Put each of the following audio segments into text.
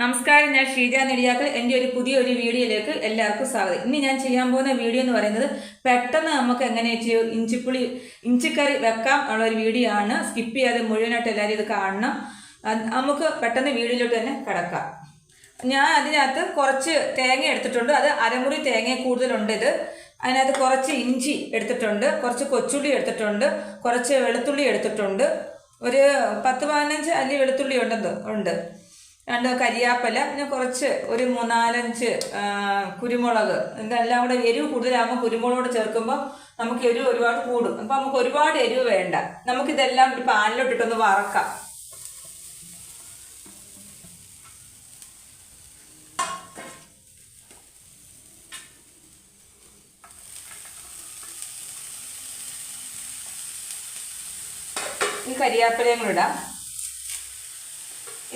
നമസ്കാരം ഞാൻ ഷീജ നെടിയാക്കൽ. എന്റെ ഒരു പുതിയൊരു വീഡിയോയിലേക്ക് എല്ലാവർക്കും സ്വാഗതം. ഇന്ന് ഞാൻ ചെയ്യാൻ പോകുന്ന വീഡിയോ എന്ന് പറയുന്നത് പെട്ടെന്ന് നമുക്ക് എങ്ങനെ ഇഞ്ചിപ്പുളി ഇഞ്ചിക്കറി വെക്കാം ഉള്ള ഒരു വീഡിയോ ആണ്. സ്കിപ്പ് ചെയ്യാതെ മുഴുവനായിട്ട് എല്ലാവരും ഇത് കാണണം. നമുക്ക് പെട്ടെന്ന് വീഡിയോയിലോട്ട് തന്നെ കിടക്കാം. ഞാൻ അതിനകത്ത് കുറച്ച് തേങ്ങ എടുത്തിട്ടുണ്ട്. അത് അരമുറി തേങ്ങ കൂടുതലുണ്ട് ഇത്. അതിനകത്ത് കുറച്ച് ഇഞ്ചി എടുത്തിട്ടുണ്ട്. കുറച്ച് കൊച്ചുള്ളി എടുത്തിട്ടുണ്ട്. കുറച്ച് വെളുത്തുള്ളി എടുത്തിട്ടുണ്ട്. ഒരു പത്ത് പതിനഞ്ച് അല്ലി വെളുത്തുള്ളി ഉണ്ടെന്ന് ഉണ്ട്. രണ്ട് കരിയാപ്പല പിന്നെ കുറച്ച് ഒരു മൂന്നാലഞ്ച് കുരുമുളക്. ഇതെല്ലാം കൂടെ എരിവ് കൂടുതലാകുമ്പോൾ കുരുമുളകോട് കൂടെ ചേർക്കുമ്പോൾ നമുക്ക് എരിവ് ഒരുപാട് കൂടും. അപ്പം നമുക്ക് ഒരുപാട് എരിവ് വേണ്ട. നമുക്കിതെല്ലാം ഒരു പാനിലോട്ടിട്ടൊന്ന് വറക്കാം. ഈ കരിയാപ്പലയും കൂടെ ഇടാം.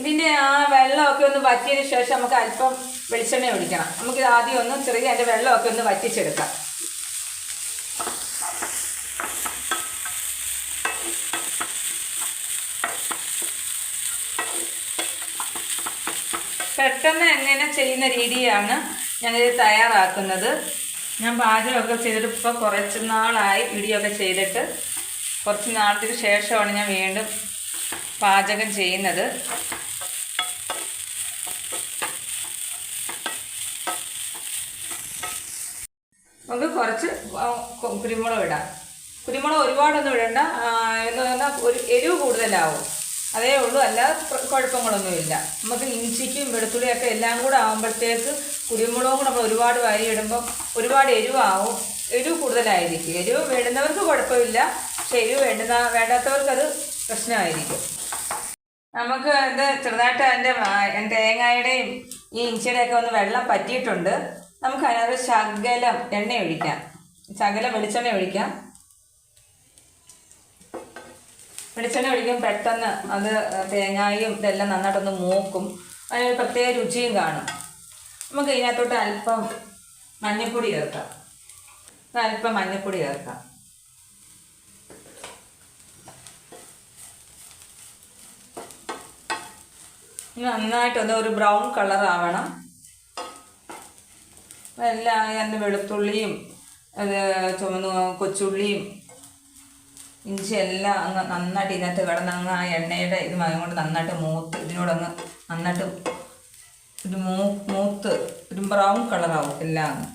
ഇതിന്റെ ആ വെള്ളമൊക്കെ ഒന്ന് വറ്റിയതിന് ശേഷം നമുക്ക് അല്പം വെളിച്ചെണ്ണ ഒഴിക്കണം. നമുക്ക് ആദ്യം ഒന്ന് ചെറിയ അതിന്റെ വെള്ളമൊക്കെ ഒന്ന് വറ്റിച്ചെടുക്കാം. പെട്ടെന്ന് എങ്ങനെ ചെയ്യുന്ന രീതിയാണ് ഞാനിത് തയ്യാറാക്കുന്നത്. ഞാൻ പാചകമൊക്കെ ചെയ്തിട്ട് ഇപ്പോൾ കുറച്ച് നാളായി ഇടിയൊക്കെ ചെയ്തിട്ട് കുറച്ച് നാളത്തിന് ശേഷമാണ് ഞാൻ വീണ്ടും പാചകം ചെയ്യുന്നത് നമുക്ക് കുറച്ച് കുരുമുളക് ഇടാം. കുരുമുളക് ഒരുപാടൊന്നും ഇടണ്ട. എന്ന് പറഞ്ഞാൽ ഒരു എരിവ് കൂടുതലാവും. അതേ ഉള്ളൂ അല്ലാതെ കുഴപ്പങ്ങളൊന്നുമില്ല നമുക്ക് ഇഞ്ചിക്കും വെളുത്തുള്ളിയൊക്കെ എല്ലാം കൂടെ ആകുമ്പോഴത്തേക്ക് കുരുമുളകും കൂടെ നമ്മൾ ഒരുപാട് വാരി ഇടുമ്പോൾ ഒരുപാട് എരിവാവും. എരിവ് കൂടുതലായിരിക്കും. എരിവ് വേണ്ടുന്നവർക്ക് കുഴപ്പമില്ല. പക്ഷെ എരിവ് വേണ്ടുന്ന വേണ്ടാത്തവർക്ക് അത് പ്രശ്നമായിരിക്കും. നമുക്ക് ഇത് ചെറുതായിട്ട് അതിന്റെ തേങ്ങയുടെയും ഈ ഇഞ്ചിയുടെയൊക്കെ ഒന്ന് വെള്ളം പറ്റിയിട്ടുണ്ട്. നമുക്ക് അതിനകത്ത് ശകലം എണ്ണ ഒഴിക്കാം. ശകലം വെളിച്ചെണ്ണ ഒഴിക്കാം. വെളിച്ചെണ്ണ ഒഴിക്കും പെട്ടെന്ന് അത് തേങ്ങായും ഇതെല്ലാം നന്നായിട്ടൊന്ന് മൂക്കും. അതിനൊരു പ്രത്യേക രുചിയും കാണും. നമുക്ക് ഇതിനകത്തോട്ട് അല്പം മഞ്ഞൾപ്പൊടി ചേർക്കാം. അല്പം മഞ്ഞൾപ്പൊടി ചേർക്കാം. നന്നായിട്ടൊന്ന് ഒരു ബ്രൗൺ കളർ ആവണം എല്ലാം എന്റെ വെളുത്തുള്ളിയും അത് ചുമന്ന കൊച്ചുള്ളിയും ഇഞ്ചി എല്ലാം അങ്ങ് നന്നായിട്ട് ഇതിനകത്ത് കിടന്ന് അങ്ങ് ആ എണ്ണയുടെ ഇത് മയം കൊണ്ട് നന്നായിട്ട് മൂത്ത് ഇതിനോടങ്ങ് നന്നായിട്ട് ഒരു മൂ മൂത്ത് ഒരു ബ്രൗൺ കളറാവും എല്ലാം അങ്ങ്.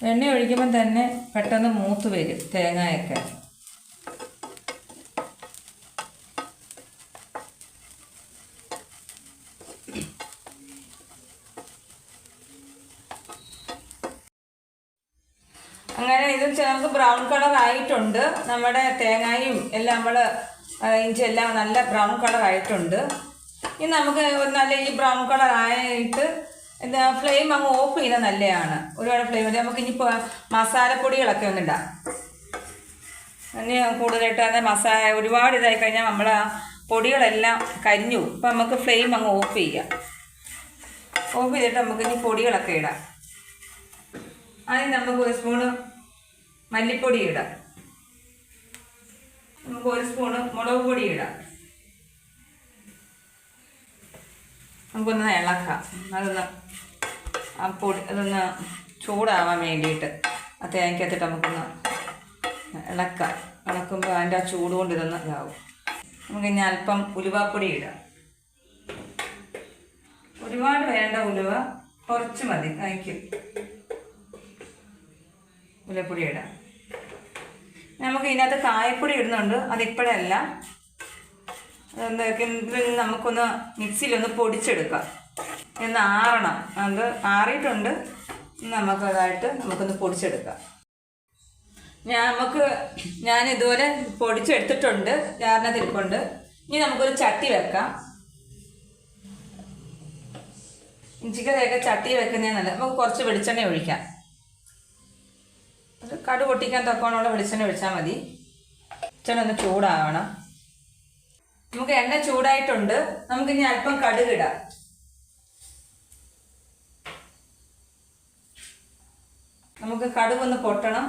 എണ്ണ ഒഴിക്കുമ്പോൾ തന്നെ പെട്ടെന്ന് മൂത്ത് വരും തേങ്ങയൊക്കെ. അങ്ങനെ ഇത് ചെ- നമുക്ക് ബ്രൗൺ കളർ ആയിട്ടുണ്ട്. നമ്മുടെ തേങ്ങയും എല്ലാം നമ്മൾ ഇഞ്ചി എല്ലാം നല്ല ബ്രൗൺ കളർ ആയിട്ടുണ്ട്. ഇനി നമുക്ക് നല്ല ഈ ബ്രൗൺ കളർ ആയിട്ട് എന്താ ഫ്ലെയിം അങ്ങ് ഓഫ് ചെയ്യുന്നത് നല്ലതാണ് ഒരുപാട് ഫ്ലെയിം നമുക്ക് ഇനിയിപ്പോൾ മസാലപ്പൊടികളൊക്കെ ഒന്ന് ഇടാം. ഇനി കൂടുതലായിട്ട് അത് മസാല ഒരുപാട് ഇതായി കഴിഞ്ഞാൽ നമ്മൾ പൊടികളെല്ലാം കരിഞ്ഞു. ഇപ്പം നമുക്ക് ഫ്ലെയിം അങ്ങ് ഓഫ് ചെയ്യാം. ഓഫ് ചെയ്തിട്ട് നമുക്ക് ഇനി പൊടികളൊക്കെ ഇടാം. അതിന് നമുക്ക് ഒരു സ്പൂണ് മല്ലിപ്പൊടി ഇടാം. നമുക്ക് ഒരു സ്പൂണ് മുളക് പൊടി ഇടാം. നമുക്കൊന്ന് ഇളക്കാം. അതൊന്ന് ആ പൊടി അതൊന്ന് ചൂടാവാൻ വേണ്ടിയിട്ട് ആ തേങ്ങക്കകത്തിട്ട് നമുക്കൊന്ന് ഇളക്കാം. ഇളക്കുമ്പോൾ അതിന്റെ ആ ചൂട് കൊണ്ട് ഇതൊന്ന് ഇതാവും. നമുക്ക് ഇനി അല്പം ഉലുവാപ്പൊടി ഇടാം. ഒരുപാട് വേണ്ട ഉലുവ കുറച്ച് മതി. കഴിക്കും ഉലപ്പൊടി ഇടാം നമുക്ക് ഇതിനകത്ത് കായപ്പൊടി ഇടുന്നുണ്ട്. അതിപ്പോഴല്ല. ഇതിൽ നമുക്കൊന്ന് മിക്സിയിലൊന്ന് പൊടിച്ചെടുക്കാം. എന്ന് ആറണം. അത് ആറിയിട്ടുണ്ട്. നമുക്കതായിട്ട് നമുക്കൊന്ന് പൊടിച്ചെടുക്കാം. ഞാൻ നമുക്ക് ഞാൻ ഇതുപോലെ പൊടിച്ചെടുത്തിട്ടുണ്ട്. ഞാറിനകത്തിരിപ്പുണ്ട് ഇനി നമുക്കൊരു ചട്ടി വെക്കാം. ഇഞ്ചിക്കറിയൊക്കെ ചട്ടി വെക്കുന്നതിന് നല്ല നമുക്ക് കുറച്ച് വെളിച്ചെണ്ണ ഒഴിക്കാം. അത് കടു പൊട്ടിക്കാൻ തക്കോണമുള്ള വെളിച്ചെണ്ണ ഒഴിച്ചാൽ മതി. വെളിച്ചെണ്ണ ഒന്ന് ചൂടാവണം. നമുക്ക് എണ്ണ ചൂടായിട്ടുണ്ട്. നമുക്ക് ഇനി അല്പം കടുക് ഇടാം നമുക്ക് കടുക് ഒന്ന് പൊട്ടണം.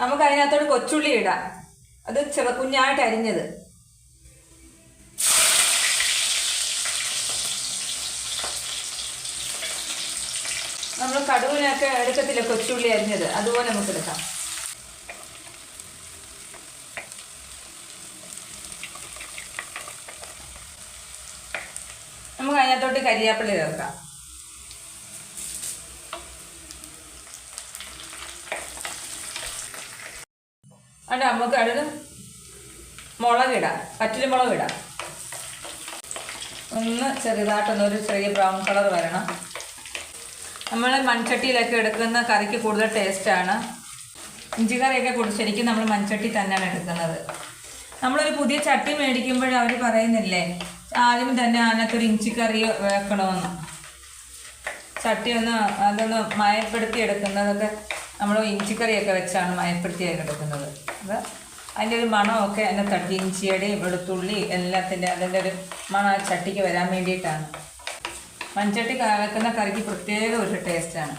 നമുക്ക് അതിനകത്തോട് കൊച്ചുള്ളി ഇടാം. അത് ചെറു കുഞ്ഞായിട്ട് അരിഞ്ഞത് നമ്മൾ കടുവിനൊക്കെ എടുക്കത്തില്ല കൊച്ചുള്ളി അരിഞ്ഞത്. അതുപോലെ നമുക്ക് എടുക്കാം. നമുക്ക് അതിനകത്തോട്ട് കരിയാപ്പില ചേർക്കാം. അല്ല നമുക്ക് അടുത്ത് മുളകിടാം പറ്റിൽ മുളകിടാം ഒന്ന് ചെറുതായിട്ടൊന്നൊരു ചെറിയ ബ്രൗൺ കളർ വരണം. നമ്മൾ മൺചട്ടിയിലൊക്കെ എടുക്കുന്ന കറിക്ക് കൂടുതൽ ടേസ്റ്റാണ് ഇഞ്ചി കറിയൊക്കെ കൂടി ശരിക്കും നമ്മൾ മൺചട്ടി തന്നെയാണ് എടുക്കുന്നത്. നമ്മളൊരു പുതിയ ചട്ടി മേടിക്കുമ്പോൾ അവർ പറയുന്നില്ലേ ആദ്യം തന്നെ അതിനകത്തൊരു ഇഞ്ചിക്കറി വെക്കണമെന്ന് ചട്ടി ഒന്ന് അതൊന്ന് മയപ്പെടുത്തി എടുക്കുന്നതൊക്കെ നമ്മൾ ഇഞ്ചിക്കറിയൊക്കെ വെച്ചാണ് മയപ്പെടുത്തി എടുക്കുന്നത്. അത് അതിന്റെ ഒരു മണമൊക്കെ അതിന്റെ തട്ടി ഇഞ്ചിയുടെയും വെളുത്തുള്ളി എല്ലാത്തിന്റെ അതിന്റെ ഒരു മണം ചട്ടിക്ക് വരാൻ വേണ്ടിയിട്ടാണ്. മൺചട്ടി കലക്കുന്ന കറിക്ക് പ്രത്യേക ഒരു ടേസ്റ്റാണ്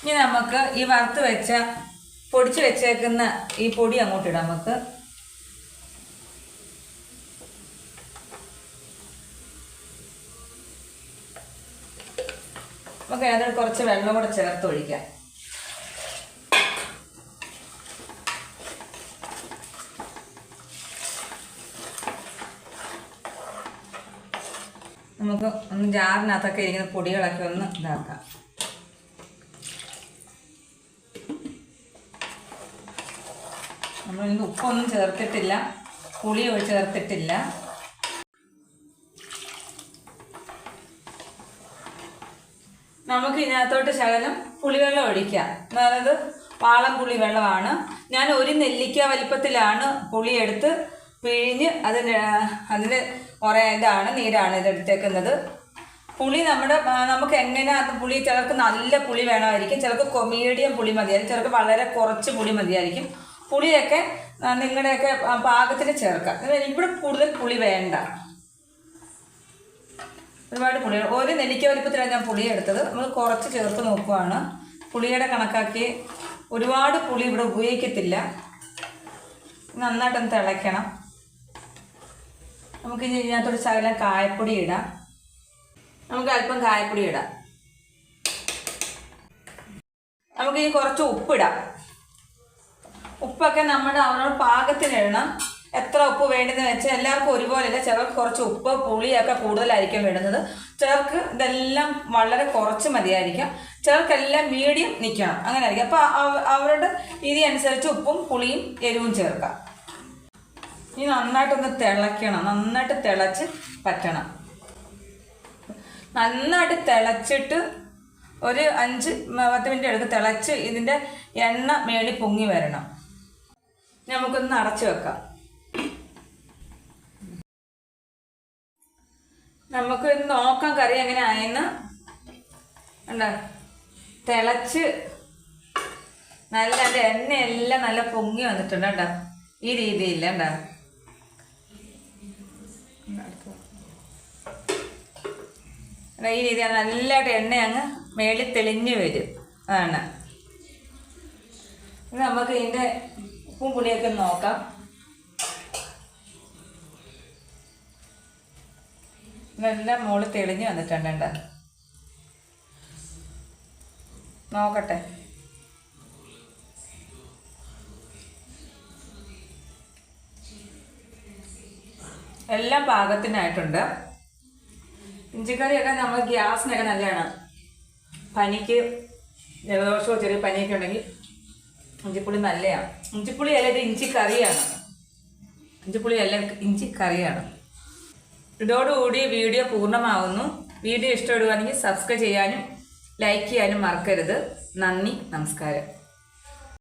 ഇനി നമുക്ക് ഈ വറുത്ത് വെച്ച പൊടിച്ച് വെച്ചേക്കുന്ന ഈ പൊടി അങ്ങോട്ടിടാം നമുക്ക്. നമുക്ക് അതിനകത്ത് കുറച്ച് വെള്ളം കൂടെ ചേർത്ത് ഒഴിക്കാം നമുക്ക് ഒന്ന് ജാറിനകത്തൊക്കെ ഇരിക്കുന്ന പൊടികളൊക്കെ ഒന്ന് ഇതാക്കാം. നമ്മളിന്ന് ഉപ്പൊന്നും ചേർത്തിട്ടില്ല. പുളി ചേർത്തിട്ടില്ല. നമുക്ക് ഇതിനകത്തോട്ട് ശകലം പുളിവെള്ളം ഒഴിക്കാം. അതായത് പാളം പുളി വെള്ളമാണ്. ഞാൻ ഒരു നെല്ലിക്ക വലിപ്പത്തിലാണ് പുളിയെടുത്ത് പിഴിഞ്ഞ് അതിന്റെ അതിന് കുറേ ഇതാണ് നീരാണ് ഇത് എടുത്തേക്കുന്നത്. പുളി നമ്മുടെ നമുക്ക് എങ്ങനെ അത് പുളി ചിലർക്ക് നല്ല പുളി വേണമായിരിക്കും ചിലർക്ക് മീഡിയം പുളി മതിയായിരിക്കും ചിലർക്ക് വളരെ കുറച്ച് പുളി മതിയായിരിക്കും. പുളിയൊക്കെ നിങ്ങളുടെയൊക്കെ പാകത്തിൽ ചേർക്കാം. ഇവിടെ കൂടുതൽ പുളി വേണ്ട. ഒരുപാട് പുളി ഒരു നെല്ലിക്ക വലിപ്പത്തിലാണ് ഞാൻ പുളി എടുത്തത്. നമ്മൾ കുറച്ച് ചേർത്ത് നോക്കുവാണ്. പുളിയുടെ കണക്കാക്കി ഒരുപാട് പുളി ഇവിടെ ഉപയോഗിക്കത്തില്ല. നന്നായിട്ടൊന്ന് തിളയ്ക്കണം. നമുക്ക് ഇതിനകത്തൊരു ശകലം കായപ്പൊടി ഇടാം. നമുക്ക് അല്പം കായപ്പൊടി ഇടാം. നമുക്ക് ഇനി കുറച്ച് ഉപ്പിടാം. ഉപ്പൊക്കെ നമ്മുടെ അവരുടെ പാകത്തിന് ഇടണം. എത്ര ഉപ്പ് വേണ്ടതെന്ന് വെച്ചാൽ എല്ലാവർക്കും ഒരുപോലെയല്ല. ചിലർക്ക് കുറച്ച് ഉപ്പ് പുളിയൊക്കെ കൂടുതലായിരിക്കും വേണ്ടുന്നത് ചിലർക്ക് ഇതെല്ലാം വളരെ കുറച്ച് മതിയായിരിക്കാം. ചിലർക്കെല്ലാം മീഡിയം നിൽക്കണം അങ്ങനെ ആയിരിക്കും അപ്പോൾ അവരുടെ രീതി അനുസരിച്ച് ഉപ്പും പുളിയും എരിവും ചേർക്കാം. ഇനി നന്നായിട്ടൊന്ന് തിളയ്ക്കണം. നന്നായിട്ട് തിളച്ച് പറ്റണം. നന്നായിട്ട് തിളച്ചിട്ട് ഒരു അഞ്ച് പത്ത് മിനിറ്റ് എടുത്ത് തിളച്ച് ഇതിന്റെ എണ്ണ മേളി പൊങ്ങി വരണം. നമുക്കൊന്ന് അടച്ചു വെക്കാം. നമുക്ക് നോക്കാം കറി എങ്ങനെ ആയെന്ന്. ഉണ്ടോ തിളച്ച് നല്ല എണ്ണയെല്ലാം നല്ല പൊങ്ങി വന്നിട്ടുണ്ട് കേട്ടോ. ഈ രീതിയിൽ ഉണ്ടോ ഈ രീതി നല്ലതായിട്ട് എണ്ണ അങ്ങ് മേളിൽ തെളിഞ്ഞ് വരും. അതാണ്. നമുക്ക് ഇതിന്റെ ഉപ്പും പുളിയൊക്കെ നോക്കാം. നല്ല മോൾ തെളിഞ്ഞ് വന്നിട്ടുണ്ട് കേട്ടോ നോക്കട്ടെ. എല്ലാം പാകത്തിനായിട്ടുണ്ട്. ഇഞ്ചിക്കറിയൊക്കെ നമ്മൾ ഗ്യാസിനൊക്കെ നല്ലതാണ്. പനിക്ക് ജലദോഷമോ ചെറിയ പനിയൊക്കെ ഉണ്ടെങ്കിൽ ഇഞ്ചിപ്പുളി നല്ലതാണ്. ഇഞ്ചിപ്പുളി അല്ല ഇത് ഇഞ്ചിക്കറിയാണ്. ഇഞ്ചിപ്പുളി അല്ല ഇഞ്ചിക്കറിയാണ്. ഇതോടുകൂടി വീഡിയോ പൂർണമാവുന്നു. വീഡിയോ ഇഷ്ടപ്പെടുകയാണെങ്കിൽ സബ്സ്ക്രൈബ് ചെയ്യാനും ലൈക്ക് ചെയ്യാനും മറക്കരുത്. നന്ദി നമസ്കാരം.